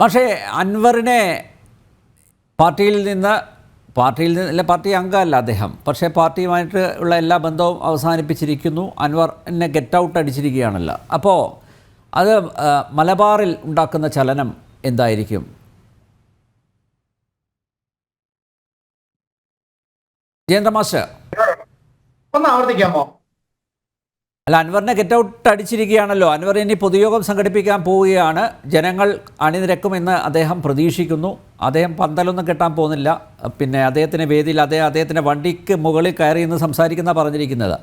പക്ഷേ അൻവറിനെ പാർട്ടിയിൽ നിന്ന് പാർട്ടിയിൽ നിന്ന് അല്ല പാർട്ടി അംഗമല്ല അദ്ദേഹം. പക്ഷേ പാർട്ടിയുമായിട്ട് ഉള്ള എല്ലാ ബന്ധവും അവസാനിപ്പിച്ചിരിക്കുന്നു. അൻവർ എന്നെ ഗെറ്റ് ഔട്ട് അടിച്ചിരിക്കുകയാണല്ലോ. അപ്പോൾ അത് മലബാറിൽ ഉണ്ടാക്കുന്ന ചലനം എന്തായിരിക്കും? ജയന്ദ്രമാസ്റ്റർ ഒന്ന് ആവർത്തിക്കാമോ? അല്ല അൻവറിനെ ഗെറ്റ് ഔട്ട് അടിച്ചിരിക്കുകയാണല്ലോ. അൻവർ ഇനി പൊതുയോഗം സംഘടിപ്പിക്കാൻ പോവുകയാണ്. ജനങ്ങൾ അണിനിരക്കുമെന്ന് അദ്ദേഹം പ്രതീക്ഷിക്കുന്നു. അദ്ദേഹം പന്തലൊന്നും കെട്ടാൻ പോകുന്നില്ല. പിന്നെ അദ്ദേഹത്തിന് വേദിയിൽ അദ്ദേഹം അദ്ദേഹത്തിന്റെ വണ്ടിക്ക് മുകളിൽ കയറി എന്ന് സംസാരിക്കുന്ന പറഞ്ഞിരിക്കുന്നത്.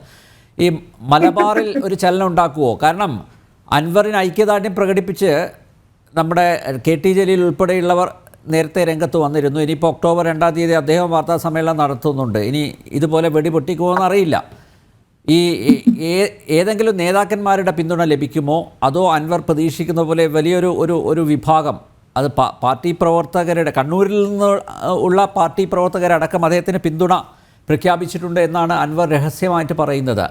ഈ മലബാറിൽ ഒരു ചലനം ഉണ്ടാക്കുമോ കാരണം അൻവറിന് ഐക്യദാർഢ്യം പ്രകടിപ്പിച്ച് നമ്മുടെ കെ ടി ജലീൽ ഉൾപ്പെടെയുള്ളവർ നേരത്തെ രംഗത്ത് വന്നിരുന്നു. ഇനിയിപ്പോൾ ഒക്ടോബർ രണ്ടാം തീയതി അദ്ദേഹം വാർത്താ സമ്മേളനം നടത്തുന്നുണ്ട്. ഇനി ഇതുപോലെ വെടിപൊട്ടിക്കുമോ എന്നറിയില്ല. ഈ ഏതെങ്കിലും നേതാക്കന്മാരുടെ പിന്തുണ ലഭിക്കുമോ? അതോ അൻവർ പ്രതീക്ഷിക്കുന്ന പോലെ വലിയൊരു ഒരു ഒരു വിഭാഗം? അത് പാർട്ടി പ്രവർത്തകരുടെ കണ്ണൂരിൽ നിന്ന് ഉള്ള പാർട്ടി പ്രവർത്തകരടക്കം അദ്ദേഹത്തിന് പിന്തുണ പ്രഖ്യാപിച്ചിട്ടുണ്ട് എന്നാണ് അൻവർ രഹസ്യമായിട്ട് പറയുന്നത്.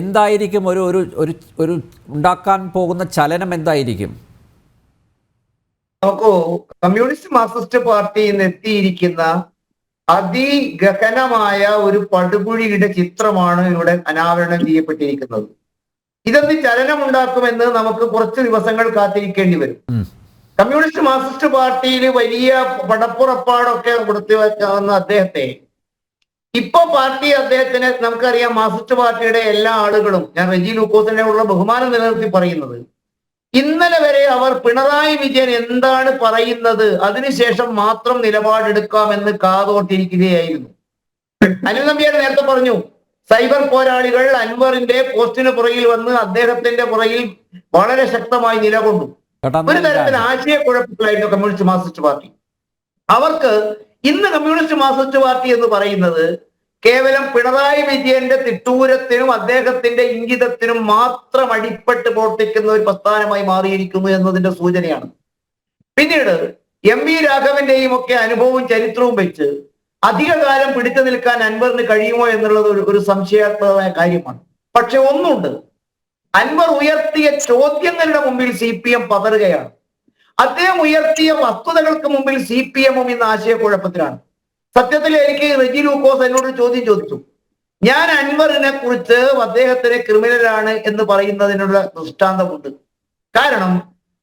എന്തായിരിക്കും ഒരു ഒരു ഒരു ഒരു ഉണ്ടാക്കാൻ പോകുന്ന ചലനം എന്തായിരിക്കും? നോക്കൂ കമ്മ്യൂണിസ്റ്റ് മാർക്സിസ്റ്റ് പാർട്ടിയിൽ നിന്ന് എത്തിയിരിക്കുന്ന അതിഗഹനമായ ഒരു പടുകുഴിയുടെ ചിത്രമാണ് ഇവിടെ അനാവരണം ചെയ്യപ്പെട്ടിരിക്കുന്നത്. ഇതെന്ത് ചലനമുണ്ടാക്കുമെന്ന് നമുക്ക് കുറച്ച് ദിവസങ്ങൾ കാത്തിരിക്കേണ്ടി വരും. കമ്മ്യൂണിസ്റ്റ് മാർക്സിസ്റ്റ് പാർട്ടിയിൽ വലിയ പടപ്പുറപ്പാടൊക്കെ കൊടുത്തു വെച്ചാവുന്ന അദ്ദേഹത്തെ. ഇപ്പൊ പാർട്ടി അദ്ദേഹത്തിന് നമുക്കറിയാം മാർക്സിസ്റ്റ് പാർട്ടിയുടെ എല്ലാ ആളുകളും ഞാൻ റെജി ലൂക്കോസിനെ ഉള്ള ബഹുമാനം നിലനിർത്തി പറയുന്നത്. ഇന്നലെ വരെ അവർ പിണറായി വിജയൻ എന്താണ് പറയുന്നത്? അതിനുശേഷം മാത്രം നിലപാടെടുക്കാമെന്ന് കാതോർത്തിരിക്കുകയായിരുന്നു. അനിൽ നമ്പ്യാർ നേരത്തെ പറഞ്ഞു സൈബർ പോരാളികൾ അൻവറിന്റെ പോസ്റ്റിന് പുറകിൽ വന്ന് അദ്ദേഹത്തിന്റെ പുറകിൽ വളരെ ശക്തമായി നിലകൊണ്ടു. ഒരു തരത്തിൽ ആശയക്കുഴപ്പത്തിലായിട്ട് ആശയക്കുഴപ്പത്തിലായിരുന്നു കമ്മ്യൂണിസ്റ്റ് മാർക്സിസ്റ്റ് പാർട്ടി. അവർക്ക് ഇന്ന് കമ്മ്യൂണിസ്റ്റ് മാർക്സിസ്റ്റ് പാർട്ടി എന്ന് പറയുന്നത് കേവലം പിണറായി വിജയന്റെ തിട്ടൂരത്തിനും അദ്ദേഹത്തിന്റെ ഇംഗിതത്തിനും മാത്രം അടിപ്പെട്ട് പ്രവർത്തിക്കുന്ന ഒരു പ്രസ്ഥാനമായി മാറിയിരിക്കുന്നു എന്നതിന്റെ സൂചനയാണ്. പിന്നീട് എം വി രാഘവന്റെയും ഒക്കെ അനുഭവവും ചരിത്രവും വെച്ച് അധികകാലം പിടിച്ചു നിൽക്കാൻ അൻവറിന് കഴിയുമോ എന്നുള്ളത് ഒരു ഒരു സംശയാത്മകമായ കാര്യമാണ്. പക്ഷെ ഒന്നുണ്ട്. അൻവർ ഉയർത്തിയ ചോദ്യങ്ങളുടെ മുമ്പിൽ സി പി എം പതറുകയാണ്. അദ്ദേഹം ഉയർത്തിയ വസ്തുതകൾക്ക് മുമ്പിൽ സി പി എമ്മും ഇന്ന് ആശയക്കുഴപ്പത്തിലാണ്. സത്യത്തിൽ എനിക്ക് റെജി ലൂക്കോസ് എന്നോട് ചോദ്യം ചോദിച്ചു. ഞാൻ അൻവറിനെ കുറിച്ച് അദ്ദേഹത്തിന് ക്രിമിനലാണ് എന്ന് പറയുന്നതിനുള്ള ദൃഷ്ടാന്തമുണ്ട്. കാരണം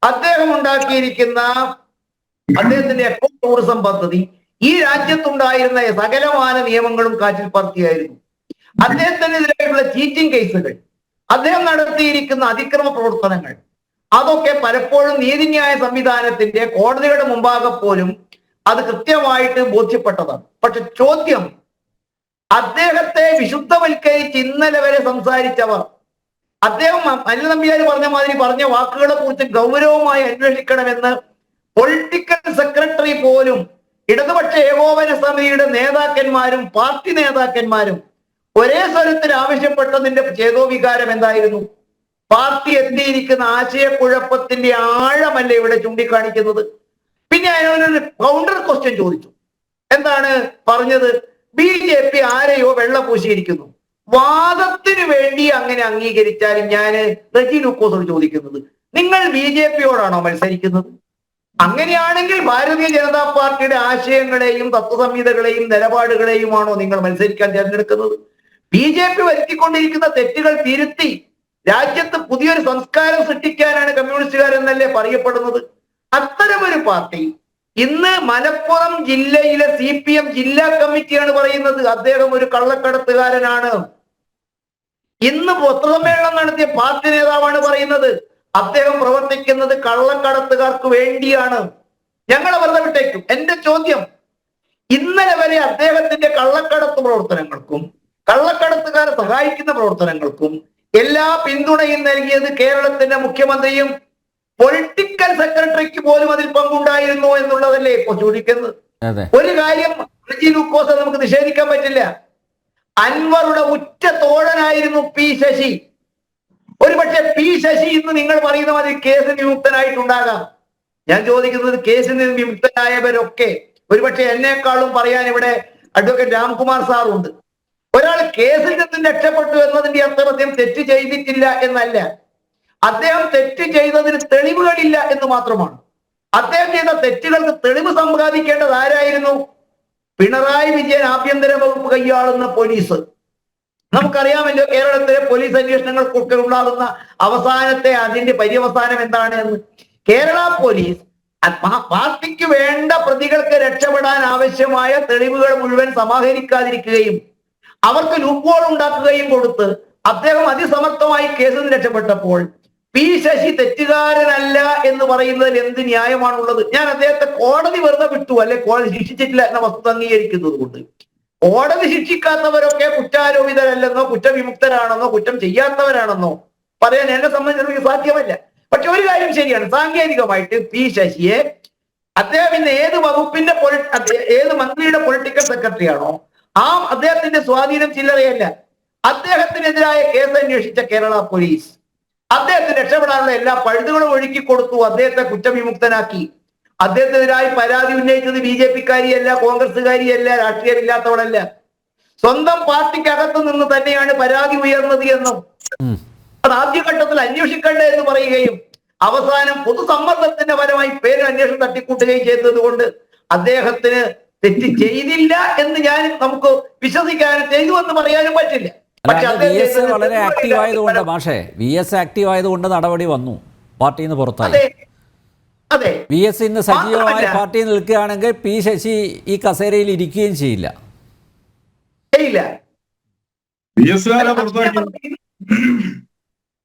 അദ്ദേഹം ഉണ്ടാക്കിയിരിക്കുന്ന അദ്ദേഹത്തിന്റെ എക്കോ ടൂറിസം പദ്ധതി ഈ രാജ്യത്തുണ്ടായിരുന്ന സകലമാന നിയമങ്ങളും കാറ്റിൽ പറത്തിയായിരുന്നു. അദ്ദേഹത്തിനെതിരായിട്ടുള്ള ചീറ്റിംഗ് കേസുകൾ അദ്ദേഹം നടത്തിയിരിക്കുന്ന അതിക്രമ പ്രവർത്തനങ്ങൾ അതൊക്കെ പലപ്പോഴും നീതിന്യായ സംവിധാനത്തിന്റെ കോടതികളുടെ മുമ്പാകെ പോലും അത് കൃത്യമായിട്ട് ബോധ്യപ്പെട്ടതാണ്. പക്ഷെ ചോദ്യം അദ്ദേഹത്തെ വിശുദ്ധവൽക്കരിച്ച് ഇന്നലെ വരെ സംസാരിച്ചവർ അദ്ദേഹം അനിൽ നമ്പ്യാർ പറഞ്ഞ മാതിരി പറഞ്ഞ വാക്കുകളെ കുറിച്ച് ഗൗരവമായി അന്വേഷിക്കണമെന്ന് പൊളിറ്റിക്കൽ സെക്രട്ടറി പോലും ഇടതുപക്ഷ ഏകോപന സമിതിയുടെ നേതാക്കന്മാരും പാർട്ടി നേതാക്കന്മാരും ഒരേ സ്വരത്തിൽ ആവശ്യപ്പെട്ടതിന്റെ ചേതോവികാരം എന്തായിരുന്നു? പാർട്ടി എത്തിയിരിക്കുന്ന ആശയക്കുഴപ്പത്തിന്റെ ആഴമല്ല ഇവിടെ ചൂണ്ടിക്കാണിക്കുന്നത്? പിന്നെ അതിനൊരു കൗണ്ടർ ക്വസ്റ്റ്യൻ ചോദിച്ചു. എന്താണ് പറഞ്ഞത്? ബി ജെ പി ആരെയോ വെള്ള പൂശിയിരിക്കുന്നു. വാദത്തിന് വേണ്ടി അങ്ങനെ അംഗീകരിച്ചാൽ ഞാൻ റജി ലൂക്കോസോട് ചോദിക്കുന്നത്. നിങ്ങൾ ബി ജെ പിയോടാണോ മത്സരിക്കുന്നത്? അങ്ങനെയാണെങ്കിൽ ഭാരതീയ ജനതാ പാർട്ടിയുടെ ആശയങ്ങളെയും തത്വസംഹിതകളെയും നിലപാടുകളെയുമാണോ നിങ്ങൾ മത്സരിക്കാൻ തിരഞ്ഞെടുക്കുന്നത്? ബി ജെ പി വരുത്തിക്കൊണ്ടിരിക്കുന്ന തെറ്റുകൾ തിരുത്തി രാജ്യത്ത് പുതിയൊരു സംസ്കാരം സൃഷ്ടിക്കാനാണ് കമ്മ്യൂണിസ്റ്റുകാരെന്നല്ലേ പറയപ്പെടുന്നത്? അത്തരമൊരു പാർട്ടി ഇന്ന് മലപ്പുറം ജില്ലയിലെ സി പി എം ജില്ലാ കമ്മിറ്റിയാണ് പറയുന്നത്. അദ്ദേഹം ഒരു കള്ളക്കടത്തുകാരനാണ്. ഇന്ന് പത്രസമ്മേളനം നടത്തിയ പാർട്ടി നേതാവാണ് പറയുന്നത്. അദ്ദേഹം പ്രവർത്തിക്കുന്നത് കള്ളക്കടത്തുകാർക്ക് വേണ്ടിയാണ്. ഞങ്ങളെ വെറുതെ വിട്ടേക്കും. എന്റെ ചോദ്യം ഇന്നലെ വരെ അദ്ദേഹത്തിന്റെ കള്ളക്കടത്ത് പ്രവർത്തനങ്ങൾക്കും കള്ളക്കടത്തുകാരെ സഹായിക്കുന്ന പ്രവർത്തനങ്ങൾക്കും എല്ലാ പിന്തുണയും നൽകിയത് കേരളത്തിന്റെ മുഖ്യമന്ത്രിയും പൊളിറ്റിക്കൽ സെക്രട്ടറിക്ക് പോലും അതിൽ പങ്കുണ്ടായിരുന്നു എന്നുള്ളതല്ലേ ഇപ്പൊ ചോദിക്കുന്നത്? ഒരു കാര്യം റജി ലൂക്കോസ് നമുക്ക് നിഷേധിക്കാൻ പറ്റില്ല. അൻവറുടെ ഉറ്റ തോഴനായിരുന്നു പി ശശി. ഒരുപക്ഷെ പി ശശി ഇന്ന് നിങ്ങൾ പറയുന്ന മതി കേസ് വിമുക്തനായിട്ടുണ്ടാകാം. ഞാൻ ചോദിക്കുന്നത് കേസിൽ നിന്ന് വിമുക്തനായവരൊക്കെ ഒരുപക്ഷെ എന്നെക്കാളും പറയാൻ ഇവിടെ അഡ്വക്കേറ്റ് രാംകുമാർ സാർ ഉണ്ട് ഒരാൾ കേസിൽ നിന്നും രക്ഷപ്പെട്ടു എന്നതിന്റെ അർത്ഥം അദ്ദേഹം തെറ്റ് ചെയ്തിട്ടില്ല എന്നല്ല. അദ്ദേഹം തെറ്റ് ചെയ്തതിന് തെളിവുകളില്ല എന്ന് മാത്രമാണ്. അദ്ദേഹം ചെയ്ത തെറ്റുകൾക്ക് തെളിവ് സമ്പാദിക്കേണ്ടത് ആരായിരുന്നു? പിണറായി വിജയൻ ആഭ്യന്തര വകുപ്പ് കൈയാളുന്ന പോലീസ്. നമുക്കറിയാമല്ലോ കേരളത്തിലെ പോലീസ് അന്വേഷണങ്ങൾക്കൊക്കെ ഉണ്ടാകുന്ന അവസാനത്തെ അതിന്റെ പര്യവസാനം എന്താണ് എന്ന്. കേരള പോലീസ് പാർട്ടിക്ക് വേണ്ട പ്രതികൾക്ക് രക്ഷപ്പെടാൻ ആവശ്യമായ തെളിവുകൾ മുഴുവൻ സമാഹരിക്കാതിരിക്കുകയും അവർക്ക് ലൂപ്പോൾ ഉണ്ടാക്കുകയും കൊടുത്ത് അദ്ദേഹം അതിസമർത്ഥമായി കേസിൽ രക്ഷപ്പെട്ടപ്പോൾ പി ശശി തെറ്റുകാരനല്ല എന്ന് പറയുന്നതിൽ എന്ത് ന്യായമാണുള്ളത്? ഞാൻ അദ്ദേഹത്തെ കോടതി വെറുതെ വിട്ടു അല്ലെ? കോടതി ശിക്ഷിച്ചിട്ടില്ല എന്ന വസ്തുത അംഗീകരിക്കുന്നത് കൊണ്ട്. കോടതി ശിക്ഷിക്കാത്തവരൊക്കെ കുറ്റാരോപിതരല്ലെന്നോ കുറ്റവിമുക്തരാണെന്നോ കുറ്റം ചെയ്യാത്തവരാണെന്നോ പറയാൻ എന്നെ സംബന്ധിച്ചിടത്തോളം സാധ്യമല്ല പക്ഷെ ഒരു കാര്യം ശരിയാണ്. സാങ്കേതികമായിട്ട് പി ശശിയെ അദ്ദേഹം ഇന്ന് ഏത് വകുപ്പിന്റെ ഏത് മന്ത്രിയുടെ പൊളിറ്റിക്കൽ സെക്രട്ടറി ആണോ ആ അദ്ദേഹത്തിന്റെ സ്വാധീനം ചില്ലറയല്ല. അദ്ദേഹത്തിനെതിരായ കേസ് അന്വേഷിച്ച കേരള പോലീസ്. അദ്ദേഹത്തിന് രക്ഷപ്പെടാനുള്ള എല്ലാ പഴുതുകളും ഒഴുക്കി കൊടുത്തു. അദ്ദേഹത്തെ കുറ്റവിമുക്തനാക്കി അദ്ദേഹത്തിനെതിരായി പരാതി ഉന്നയിച്ചത് ബി ജെ പിക്കാരിയല്ല കോൺഗ്രസ്സുകാരിയല്ല രാഷ്ട്രീയമില്ലാത്തവളല്ല. സ്വന്തം പാർട്ടിക്കകത്ത് നിന്ന് തന്നെയാണ് പരാതി ഉയർന്നത് എന്നും. അത് ആദ്യഘട്ടത്തിൽ അന്വേഷിക്കണ്ടേ എന്ന് പറയുകയും അവസാനം പൊതുസമ്മർദ്ദത്തിന്റെ ഫലമായി പേര് അന്വേഷണം തട്ടിക്കൂട്ടുകയും ചെയ്തത് കൊണ്ട് അദ്ദേഹത്തിന് തെറ്റ് ചെയ്തില്ല എന്ന് ഞാൻ നമുക്ക് വിശ്വസിക്കാനും ചെയ്തു എന്ന് പറയാനും പറ്റില്ല. വി എസ് വളരെ ആക്റ്റീവ്. ആയതുകൊണ്ട് മാഷേ വി എസ് ആക്റ്റീവ് ആയതുകൊണ്ട് നടപടി വന്നു. പാർട്ടിയിൽ നിന്ന് പുറത്തായി. അതെ. അതെ. വി എസ് ഇന്ന് സജീവമായി പാർട്ടി പാർട്ടിയിൽ നിൽക്കുകയാണെങ്കിൽ പി ശശി ഈ കസേരയിൽ ഇരിക്കുകയും ചെയ്യില്ല.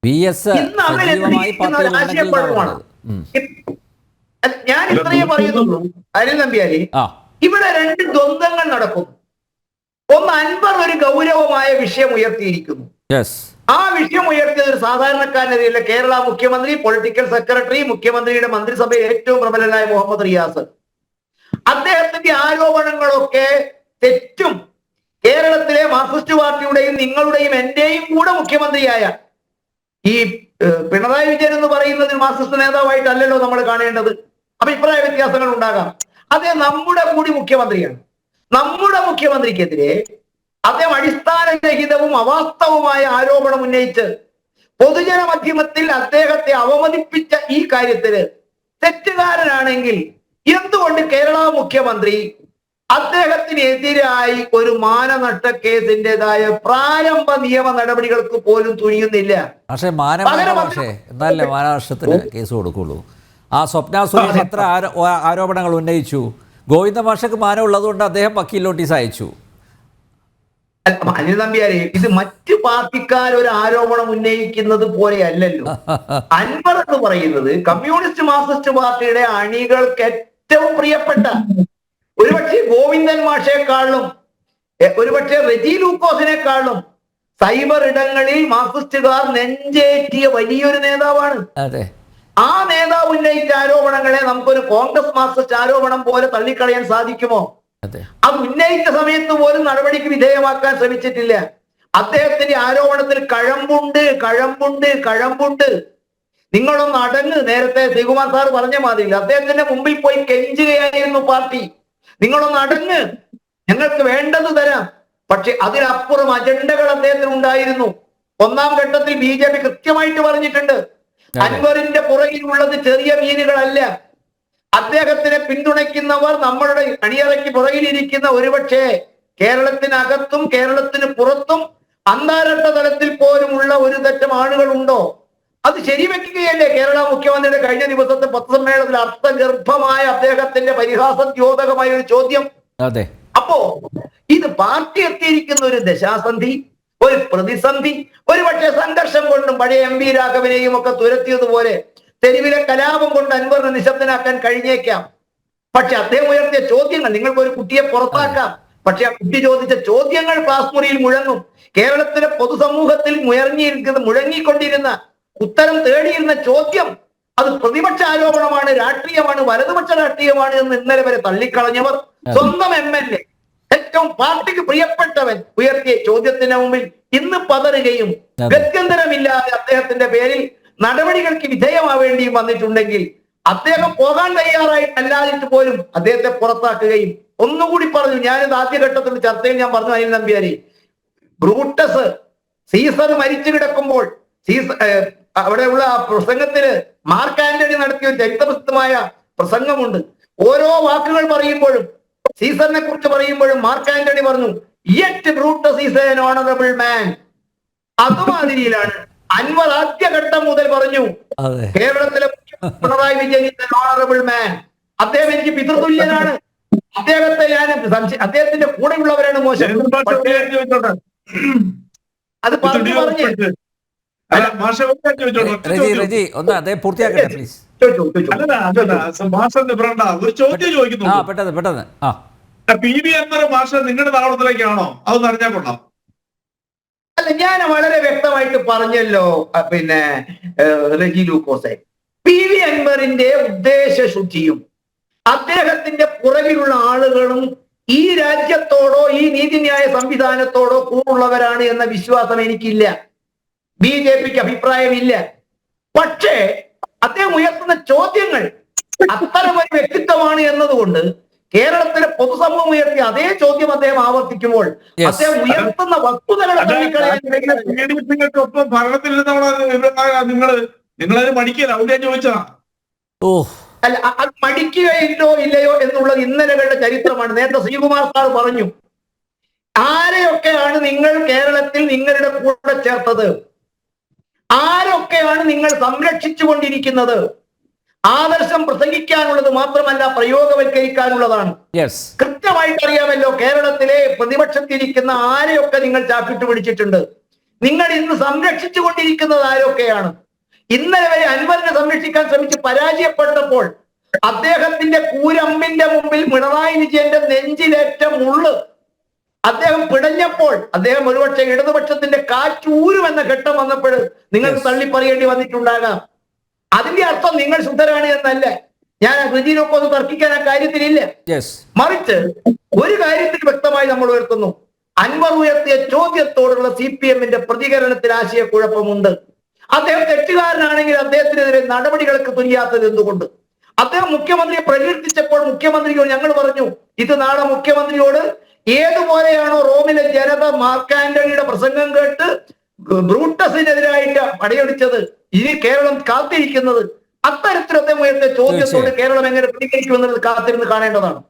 വി എസ് ഇന്ന് അവർ സജീവമായി ഞാൻ ഇത്രയേ പറയുന്നുള്ളൂ. അരുൺ നമ്പ്യാലി ആ. ഇവിടെ രണ്ട് ദ്വന്ദ്ങ്ങൾ നടക്കുന്നു ഒന്ന് അൻപർ ഒരു ഗൗരവമായ വിഷയം ഉയർത്തിയിരിക്കുന്നു. ആ വിഷയം ഉയർത്തിയത് ഒരു സാധാരണക്കാരനെതിരല്ല കേരള മുഖ്യമന്ത്രി പൊളിറ്റിക്കൽ സെക്രട്ടറി മുഖ്യമന്ത്രിയുടെ മന്ത്രിസഭയിൽ ഏറ്റവും പ്രബലനായ മുഹമ്മദ് റിയാസ്. അദ്ദേഹത്തിന്റെ ആരോപണങ്ങളൊക്കെ തെറ്റും കേരളത്തിലെ മാർക്സിസ്റ്റ് പാർട്ടിയുടെയും നിങ്ങളുടെയും എന്റെയും കൂടെ മുഖ്യമന്ത്രിയായ ഈ പിണറായി വിജയൻ എന്ന് പറയുന്നത് മാർക്സിസ്റ്റ് നേതാവായിട്ടല്ലല്ലോ നമ്മൾ കാണേണ്ടത്. അഭിപ്രായ വ്യത്യാസങ്ങൾ ഉണ്ടാകാം. അദ്ദേഹം നമ്മുടെ കൂടി മുഖ്യമന്ത്രിയാണ്. നമ്മുടെ മുഖ്യമന്ത്രിക്കെതിരെ അദ്ദേഹം അടിസ്ഥാനരഹിതവും അവാസ്തവുമായ ആരോപണം ഉന്നയിച്ച് പൊതുജന മധ്യമത്തിൽ അദ്ദേഹത്തെ അവമതിപ്പിച്ച ഈ കാര്യത്തിൽ തെറ്റുകാരനാണെങ്കിൽ എന്തുകൊണ്ട് കേരള മുഖ്യമന്ത്രി അദ്ദേഹത്തിനെതിരായി ഒരു മാനനഷ്ട കേസിന്റേതായ പ്രാരംഭ നിയമ നടപടികൾക്ക് പോലും തുനിയുന്നില്ല? പക്ഷേ പക്ഷേ എന്നല്ലേ മാനനഷ്ടത്തിന് കേസ് കൊടുക്കുള്ളൂ. ആ സ്വപ്ന സുരേഷ് എത്ര ആരോപണങ്ങൾ ഉന്നയിച്ചു. ഗോവിന്ദ മാഷക്ക് മാനം ഉള്ളതുകൊണ്ട് അദ്ദേഹം വക്കീൽ നോട്ടീസ് അയച്ചു. അനിൽ നമ്പ്യാരെ ഇത് മറ്റു പാർട്ടിക്കാർ ഒരു ആരോപണം ഉന്നയിക്കുന്നത് പോലെ അല്ലല്ലോ അൻവർ എന്ന് പറയുന്നത് കമ്മ്യൂണിസ്റ്റ് മാർക്സിസ്റ്റ് പാർട്ടിയുടെ അണികൾക്ക് ഏറ്റവും പ്രിയപ്പെട്ട ഒരുപക്ഷെ ഗോവിന്ദൻ മാഷേക്കാളും ഒരുപക്ഷെ റെജി ലൂക്കോസിനെക്കാളും സൈബർ ഇടങ്ങളിൽ മാർക്സിസ്റ്റുകാർ നെഞ്ചേറ്റിയ വലിയൊരു നേതാവാണ്. അതെ. ആ നേതാവ് ഉന്നയിച്ച ആരോപണങ്ങളെ നമുക്കൊരു കോൺഗ്രസ് മാർക്സിസ്റ്റ് ആരോപണം പോലെ തള്ളിക്കളയാൻ സാധിക്കുമോ? അതെ. ഉന്നയിച്ച സമയത്ത് പോലും നടപടിക്ക് വിധേയമാക്കാൻ ശ്രമിച്ചിട്ടില്ല. അദ്ദേഹത്തിന്റെ ആരോപണത്തിൽ കഴമ്പുണ്ട് കഴമ്പുണ്ട് കഴമ്പുണ്ട്. നിങ്ങളൊന്ന് അടങ്ങ്. നേരത്തെ ശ്രീകുമാർ സാർ പറഞ്ഞ മാതിരി അദ്ദേഹത്തിന്റെ മുമ്പിൽ പോയി കെഞ്ചുകയായിരുന്നു പാർട്ടി. നിങ്ങളൊന്ന് അടങ്ങ്. ഞങ്ങൾക്ക് വേണ്ടത് തരാം. പക്ഷെ അതിനപ്പുറം അജണ്ടകൾ അദ്ദേഹത്തിന് ഉണ്ടായിരുന്നു ഒന്നാം ഘട്ടത്തിൽ ബി ജെ പി കൃത്യമായിട്ട് പറഞ്ഞിട്ടുണ്ട്. അൻവറിന്റെ പുറകിലുള്ളത് ചെറിയ മീനുകളല്ല. അദ്ദേഹത്തിനെ പിന്തുണയ്ക്കുന്നവർ നമ്മളുടെ അണിയറയ്ക്ക് പുറകിലിരിക്കുന്ന ഒരുപക്ഷെ കേരളത്തിനകത്തും കേരളത്തിന് പുറത്തും അന്താരാഷ്ട്ര തലത്തിൽ പോലുമുള്ള ഒരു തെറ്റം ആളുകളുണ്ടോ? അത് ശരിവെക്കുകയല്ലേ? കേരള മുഖ്യമന്ത്രിയുടെ കഴിഞ്ഞ ദിവസത്തെ പത്രസമ്മേളനത്തിൽ അർത്ഥഗർഭമായ അദ്ദേഹത്തിന്റെ പരിഹാസദ്യോതകമായ ഒരു ചോദ്യം. അതെ. അപ്പോ ഇത് പാർട്ടി എത്തിയിരിക്കുന്ന ഒരു ദശാസന്ധി ഒരു പ്രതിസന്ധി ഒരുപക്ഷെ സംഘർഷം കൊണ്ടും പഴയ എം വി രാഘവനെയും ഒക്കെ തുരത്തിയതുപോലെ തെരുവിലെ കലാപം കൊണ്ട് അൻവറിനെ നിശബ്ദനാക്കാൻ കഴിഞ്ഞേക്കാം. പക്ഷെ അദ്ദേഹം ഉയർത്തിയ ചോദ്യങ്ങൾ നിങ്ങൾക്ക് ഒരു കുട്ടിയെ പുറത്താക്കാം. പക്ഷെ ആ കുട്ടി ചോദിച്ച ചോദ്യങ്ങൾ ക്ലാസ് മുറിയിൽ മുഴങ്ങും. കേരളത്തിലെ പൊതുസമൂഹത്തിൽ മുയർങ്ങിയിരിക്കുന്ന മുഴങ്ങിക്കൊണ്ടിരുന്ന ഉത്തരം തേടിയിരുന്ന ചോദ്യം അത് പ്രതിപക്ഷ ആരോപണമാണ് രാഷ്ട്രീയമാണ് വലതുപക്ഷ രാഷ്ട്രീയമാണ് എന്ന് ഇന്നലെ വരെ തള്ളിക്കളഞ്ഞവർ. സ്വന്തം എം എൽ എ ഏറ്റവും പാർട്ടിക്ക് പ്രിയപ്പെട്ടവൻ ഉയർത്തിയ ചോദ്യത്തിന് മുമ്പിൽ ഇന്ന് പതറുകയും ഗത്യന്തരമില്ലാതെ അദ്ദേഹത്തിന്റെ പേരിൽ നടപടികൾക്ക് വിധേയമാവേണ്ടിയും വന്നിട്ടുണ്ടെങ്കിൽ അദ്ദേഹം പോകാൻ തയ്യാറായിട്ടല്ലാതിട്ട് പോലും അദ്ദേഹത്തെ പുറത്താക്കുകയും ഒന്നുകൂടി പറഞ്ഞു. ഞാനിത് ആദ്യഘട്ടത്തിൽ ചർച്ചയിൽ ഞാൻ പറഞ്ഞു അനിൽ നമ്പ്യാരി ബ്രൂട്ടസ് സീസർ മരിച്ചു കിടക്കുമ്പോൾ സീസ അവിടെയുള്ള ആ പ്രസംഗത്തിൽ മാർക്ക് ആന്റണി നടത്തിയ ഒരു ചരിത്രപ്രസിദ്ധമായ പ്രസംഗമുണ്ട്. ഓരോ വാക്കുകൾ പറയുമ്പോഴും സീസറിനെ കുറിച്ച് പറയുമ്പോഴും മാർക്ക് ആന്റണി പറഞ്ഞു yet Brutus is an honourable man അതുമാതിരിയിലാണ് Anwar ആദ്യഘട്ടം മുതൽ പറഞ്ഞു കേരളത്തിലെ പിണറായി വിജയൻ ഓണറബിൾ മാൻ അദ്ദേഹം എനിക്ക് പിതൃതുല്യനാണ്. അദ്ദേഹത്തെ ഞാൻ സംശയ അദ്ദേഹത്തിന്റെ കൂടെയുള്ളവരാണ് മോശം. അത് പറഞ്ഞു പറഞ്ഞു ഒന്ന് അതേ പൂർത്തിയാക്കട്ടെ പ്ലീസ് പെട്ടെന്ന്. പെട്ടെന്ന് ആ. പി അൻവർ മാഷ നിങ്ങളുടെ താവളത്തിലേക്കാണോ അതൊന്ന് അറിഞ്ഞാൽ കൊള്ളാം. അല്ല ഞാൻ വളരെ വ്യക്തമായിട്ട് പറഞ്ഞല്ലോ പിന്നെ റെജി ലൂക്കോസെ പി വി അൻവറിന്റെ ഉദ്ദേശശുദ്ധിയും അദ്ദേഹത്തിന്റെ പുറകിലുള്ള ആളുകളും ഈ രാജ്യത്തോടോ ഈ നീതിന്യായ സംവിധാനത്തോടോ കൂടുള്ളവരാണ് എന്ന വിശ്വാസം എനിക്കില്ല. ബി ജെ പിക്ക് അഭിപ്രായമില്ല. പക്ഷേ അദ്ദേഹം ഉയർത്തുന്ന ചോദ്യങ്ങൾ അത്തരം ഒരു വ്യക്തിത്വമാണ് എന്നതുകൊണ്ട് കേരളത്തിലെ പൊതുസമൂഹം ഉയർത്തിയ അതേ ചോദ്യം അദ്ദേഹം ആവർത്തിക്കുമ്പോൾ. അദ്ദേഹം ഉയർത്തുന്ന. ഒപ്പം ഭരണത്തിലിരുന്നവളെ നിങ്ങൾ നിങ്ങളത് മടിക്കില്ല. അവിടെ ചോദിച്ചാ ഓ അല്ല അത് മടിക്കുകയില്ലോ ഇല്ലയോ എന്നുള്ളത് ഇന്നലകളുടെ ചരിത്രമാണ്. നേരത്തെ ശ്രീകുമാർ സാർ പറഞ്ഞു ആരെയൊക്കെയാണ് നിങ്ങൾ കേരളത്തിൽ നിങ്ങളുടെ കൂടെ ചേർത്തത്? ആരൊക്കെയാണ് നിങ്ങൾ സംരക്ഷിച്ചു കൊണ്ടിരിക്കുന്നത് ആദർശം പ്രസംഗിക്കാനുള്ളത് മാത്രമല്ല പ്രയോഗവൽക്കരിക്കാനുള്ളതാണ്. കൃത്യമായിട്ട് അറിയാമല്ലോ കേരളത്തിലെ പ്രതിപക്ഷത്തിരിക്കുന്ന ആരെയൊക്കെ നിങ്ങൾ ചാക്കിട്ട് പിടിച്ചിട്ടുണ്ട്? നിങ്ങൾ ഇന്ന് സംരക്ഷിച്ചു കൊണ്ടിരിക്കുന്നത് ആരൊക്കെയാണ്? ഇന്നലെ വരെ അൻവറിനെ സംരക്ഷിക്കാൻ ശ്രമിച്ച് പരാജയപ്പെട്ടപ്പോൾ അദ്ദേഹത്തിന്റെ കൂരമ്പിന്റെ മുമ്പിൽ പിണറായി വിജയന്റെ നെഞ്ചിലേറ്റ മുള്ള് അദ്ദേഹം പിടഞ്ഞപ്പോൾ അദ്ദേഹം ഒരുപക്ഷെ ഇടതുപക്ഷത്തിന്റെ കാറ്റൂരുമെന്ന ഘട്ടം വന്നപ്പോൾ നിങ്ങൾ തള്ളി തള്ളിപ്പറയേണ്ടി വന്നിട്ടുണ്ടാകാം. അതിന്റെ അർത്ഥം നിങ്ങൾ ശുദ്ധരാണ് എന്നല്ല. ഞാൻ ഋജിനൊക്കെ ഒന്ന് തർക്കിക്കാൻ ആ കാര്യത്തിലില്ല. മറിച്ച് ഒരു കാര്യത്തിൽ വ്യക്തമായി നമ്മൾ ഉയർത്തുന്നു. അൻവർ ഉയർത്തിയ ചോദ്യത്തോടുള്ള സി പി എമ്മിന്റെ പ്രതികരണത്തിൽ ആശയക്കുഴപ്പമുണ്ട്. അദ്ദേഹം തെറ്റുകാരനാണെങ്കിൽ അദ്ദേഹത്തിനെതിരെ നടപടികൾക്ക് തുനിയാത്തത് എന്തുകൊണ്ട്? അദ്ദേഹം മുഖ്യമന്ത്രിയെ പ്രകീർത്തിച്ചപ്പോൾ മുഖ്യമന്ത്രിയോട് ഞങ്ങൾ പറഞ്ഞു ഇത് നാളെ മുഖ്യമന്ത്രിയോട് ഏതുപോലെയാണോ റോമിലെ ജനത മാർക്ക് ആന്റണിയുടെ പ്രസംഗം കേട്ട് ബ്രൂട്ടസിനെതിരായിട്ട് പടയടിച്ചത് ഇനി കേരളം കാത്തിരിക്കുന്നത്? അത്തരത്തിലത്തെ ഉയർത്തിയ ചോദ്യത്തോട് കേരളം എങ്ങനെ പ്രതികരിക്കുമെന്നുള്ളത് കാത്തിരുന്ന് കാണേണ്ടതാണ്.